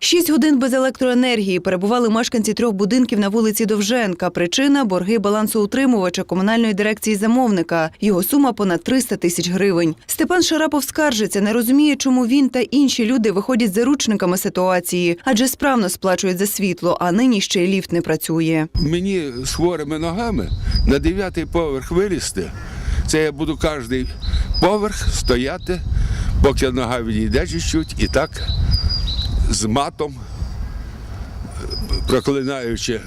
Шість годин без електроенергії перебували мешканці трьох будинків на вулиці Довженка. Причина борги балансоутримувача комунальної дирекції замовника. Його сума понад 300 тисяч гривень. Степан Шарапов скаржиться, не розуміє, чому він та інші люди виходять заручниками ситуації, адже справно сплачують за світло, а нині ще й ліфт не працює. Мені з хворими ногами на дев'ятий поверх вилізти. Це я буду кожний поверх стояти, поки нога відійде чуть-чуть, і так з матом, проклинаючи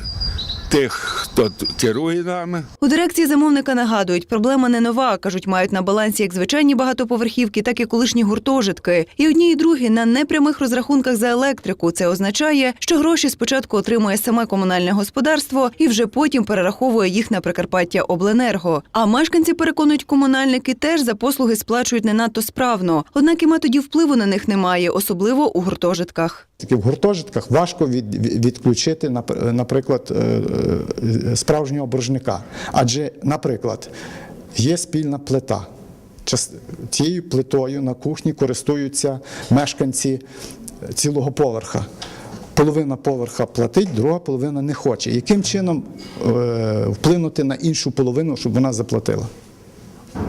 тих, хто керує нами. У дирекції замовника нагадують, проблема не нова. кажуть, мають на балансі як звичайні багатоповерхівки, так і колишні гуртожитки. І одні і другі на непрямих розрахунках за електрику. Це означає, що гроші спочатку отримує саме комунальне господарство і вже потім перераховує їх на Прикарпаття Обленерго. А мешканці переконують, комунальники теж за послуги сплачують не надто справно. Однак і методів впливу на них немає, особливо у гуртожитках. Таки в гуртожитках важко від, від- відключити, наприклад, е, е, справжнього боржника. Адже, наприклад, є спільна плита. Цією плитою на кухні користуються мешканці цілого поверха. Половина поверха платить, друга половина не хоче. Яким чином е, вплинути на іншу половину, щоб вона заплатила?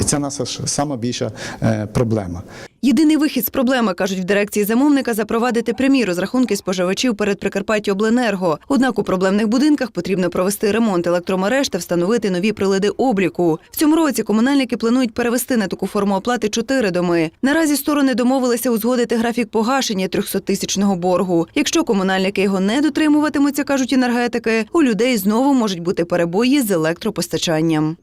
І це наша ж сама більша е, проблема. Єдиний вихід з проблеми, кажуть в дирекції замовника, запровадити прямі розрахунки споживачів перед Прикарпаття Обленерго. Однак у проблемних будинках потрібно провести ремонт електромереж та встановити нові прилади обліку. В цьому році комунальники планують перевести на таку форму оплати чотири доми. Наразі сторони домовилися узгодити графік погашення 300-тисячного боргу. Якщо комунальники його не дотримуватимуться, кажуть енергетики, у людей знову можуть бути перебої з електропостачанням.